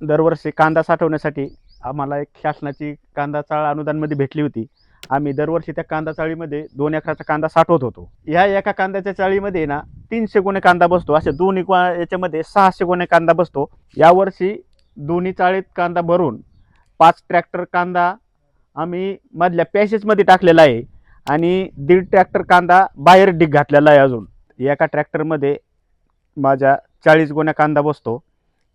दरवर्षी कांदा साठवण्यासाठी आम्हाला एक शासनाची कांदा चाळ अनुदानमध्ये भेटली होती. आम्ही दरवर्षी त्या कांदा चाळीमध्ये दोन एकराचा कांदा साठवत होतो. ह्या एका कांद्याच्या चाळीमध्ये ना तीनशे गुणे कांदा बसतो. असे दोन एक याच्यामध्ये सहाशे गुणे कांदा बसतो. यावर्षी दोन्ही चाळीत कांदा भरून पाच ट्रॅक्टर कांदा आम्ही मधल्या पॅसेजमध्ये टाकलेला आहे आणि दीड ट्रॅक्टर कांदा बाहेर डिग घातलेला आहे अजून. एका ट्रॅक्टरमध्ये माझ्या चाळीस गुण्या कांदा बसतो.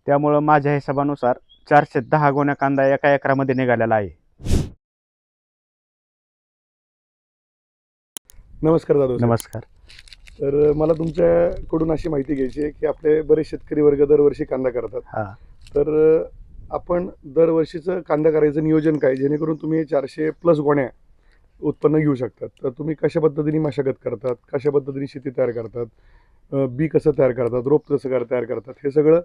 त्यामुळं माझ्या हिशोबानुसार चारशे दहा गोण्या कांदा एका एकरामध्ये निघालेला आहे. नमस्कार दादा नमस्कार. तर मला तुमच्याकडून अशी माहिती घ्यायची आहे की आपले बरेच शेतकरी वर्ग दरवर्षी कांदा करतात. हा. तर आपण दरवर्षीचं कांदा करायचं नियोजन काय? जेणेकरून तुम्ही चारशे प्लस गोण्या उत्पन्न घेऊ शकतात. तर तुम्ही कशा पद्धतीने मशागत करतात? कशा पद्धतीने शेती तयार करतात? अ, बी कसं तयार करतात? रोप कसं कर- तयार करतात? हे सगळं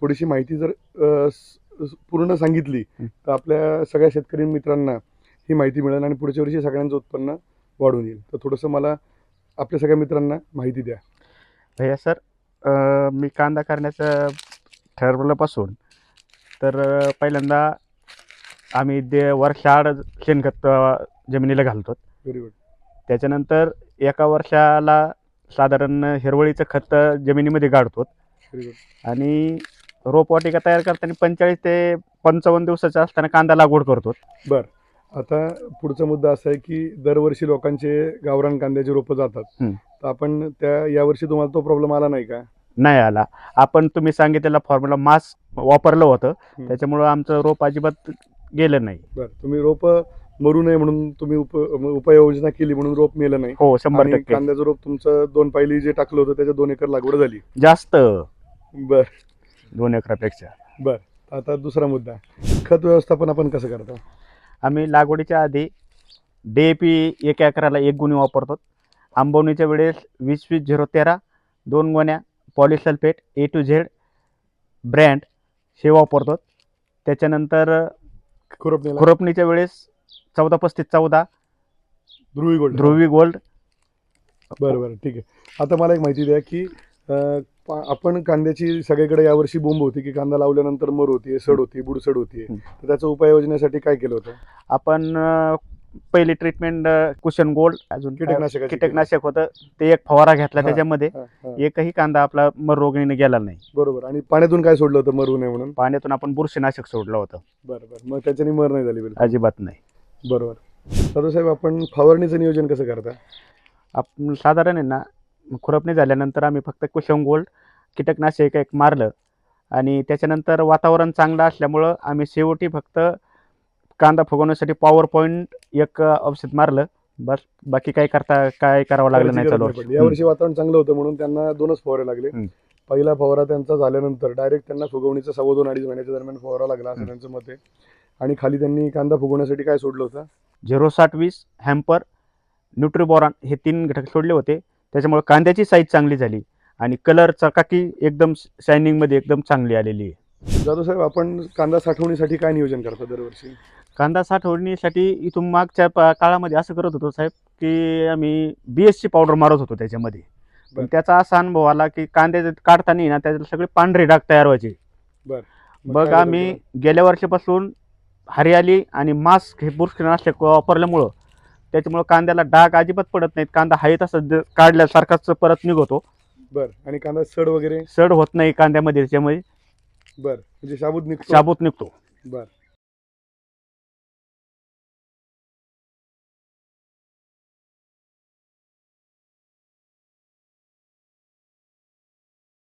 थोडीशी माहिती जर पूर्ण सांगितली. तर आपल्या सगळ्या शेतकरी मित्रांना ही माहिती मिळेल आणि पुढच्या वर्षी सगळ्यांचं उत्पन्न वाढून येईल. तर थोडंसं मला आपल्या सगळ्या मित्रांना माहिती द्या. भैया सर मी कांदा करण्याचं ठरवल्यापासून तर पहिल्यांदा आम्ही दे वर्षाआड शेणखत जमिनीला घालतो. व्हेरी गुड त्याच्यानंतर एका वर्षाला साधारण हिरवळीचं खत जमिनीमध्ये गाडतो आणि रोपवाटिका तयार करताना पंचेचाळीस ते पंचावन्न दिवसाचा असताना कांदा लागवड करतो. आता पुढचा मुद्दा असा आहे की दरवर्षी लोकांचे गावरान कांद्याचे रोपं जातात. हं. तर आपण त्या यावर्षी तुम्हाला तो प्रॉब्लेम आला नाही का? नाही आला. आपण तुम्ही सांगितलेला फॉर्म्युला मास्क वापरलं होतं. हं. त्याच्यामुळं आमचं रोप अजिबात गेलं नाही. बरं. तुम्ही रोप मरू नये म्हणून तुम्ही उप उपाययोजना केली म्हणून रोप मेलं नाही. हो शंभर आणि टक्के. कांद्याचं रोप तुमचं दोन पायली जे टाकलं होतं त्याच्या दोन एकर लागवड झाली. जास्त. बर. दोन एकरापेक्षा. बर आता दुसरा मुद्दा. खत व्यवस्थापन आपण कसं करता? आम्ही लागवडीच्या आधी डी ए पी एक एकराला एक गुणी वापरतो. आंबवणीच्या वेळेस वीस वीस झिरो तेरा दोन गोण्या polysulphate A to Z brand हे वापरतो. त्याच्यानंतर खुरपणीला? खुरपणीच्या वेळेस चौदा पस्तीस चौदा ध्रुवी गोल्ड. ध्रुवी गोल्ड. बरं बरं ठीक आहे. आता मला एक माहिती द्या की आपण कांद्याची सगळीकडे यावर्षी बोंब होती की कांदा लावल्यानंतर मर होती सड होती बुडसड होती. तर त्याचं उपाययोजनेसाठी काय केलं होतं? आपण पहिली ट्रीटमेंट कुशन गोल्ड अजून कीटकनाशकाची कीटकनाशक होतं. ते एक फवारा घेतला. त्याच्यामध्ये. एकही कांदा आपला मर रोगीने गेला नाही. बरोबर. आणि पाण्यातून काय सोडलं होतं मरू नये म्हणून? पाण्यातून आपण बुरशीनाशक सोडलं होतं. बरं बरं मग त्याच्याने मर नाही झाली अजिबात नाही. बरोबर. साहेब आपण फवारणीचं नियोजन कसं करता? आपण साधारण आहे ना खुरपणी झाल्यानंतर आम्ही फक्त कुशम गोल्ड कीटकनाशक एक मारलं. आणि त्याच्यानंतर वातावरण चांगलं असल्यामुळं आम्ही शेवटी फक्त कांदा फुगवण्यासाठी पॉवर पॉईंट एक औषध मारलं. बस बाकी काय करता काय करावं लागलं नाही चालू. यावर्षी वातावरण चांगलं होतं म्हणून त्यांना दोनच फवारे लागले. पहिला फवारा त्यांचा झाल्यानंतर डायरेक्ट त्यांना फुगवणीचा सव्वा दोन अडीच महिन्याच्या दरम्यान फवारा लागला असं. त्यांचं मत आहे. आणि खाली त्यांनी कांदा फुगवण्यासाठी काय सोडलं होतं? झिरो साठ वीस हॅम्पर न्यूट्रीबॉरॉन हे तीन घटक सोडले होते. त्याच्यामुळे कांद्याची साईज चांगली झाली आणि कलर चकाकी एकदम शायनिंगमध्ये एकदम चांगली आलेली आहे. जाधव साहेब आपण कांदा साठवणीसाठी काय नियोजन करता दरवर्षी? कांदा साठवणीसाठी इथून मागच्या प- काळामध्ये असं करत होतो साहेब की आम्ही बी एसची पावडर मारत होतो त्याच्यामध्ये. पण बरं. त्याचा असा अनुभव आला की कांद्याचे काढताना ना त्याचे सगळे पांढरे डाग तयार व्हायचे. मग मग काय आम्ही गेल्या वर्षीपासून हरियाली आणि मास्क हे बुरशीनाशक वापरल्यामुळं त्याच्यामुळं कांद्याला डाग अजिबात पडत नाहीत. कांदा आहे तसं काढल्यासारखाच परत निघतो. बरं. आणि कांदा सड वगैरे? सड होत नाही कांद्यामध्ये त्याच्यामुळे बरं. म्हणजे शाबूत निघतो? शाबूत निघतो. बरं.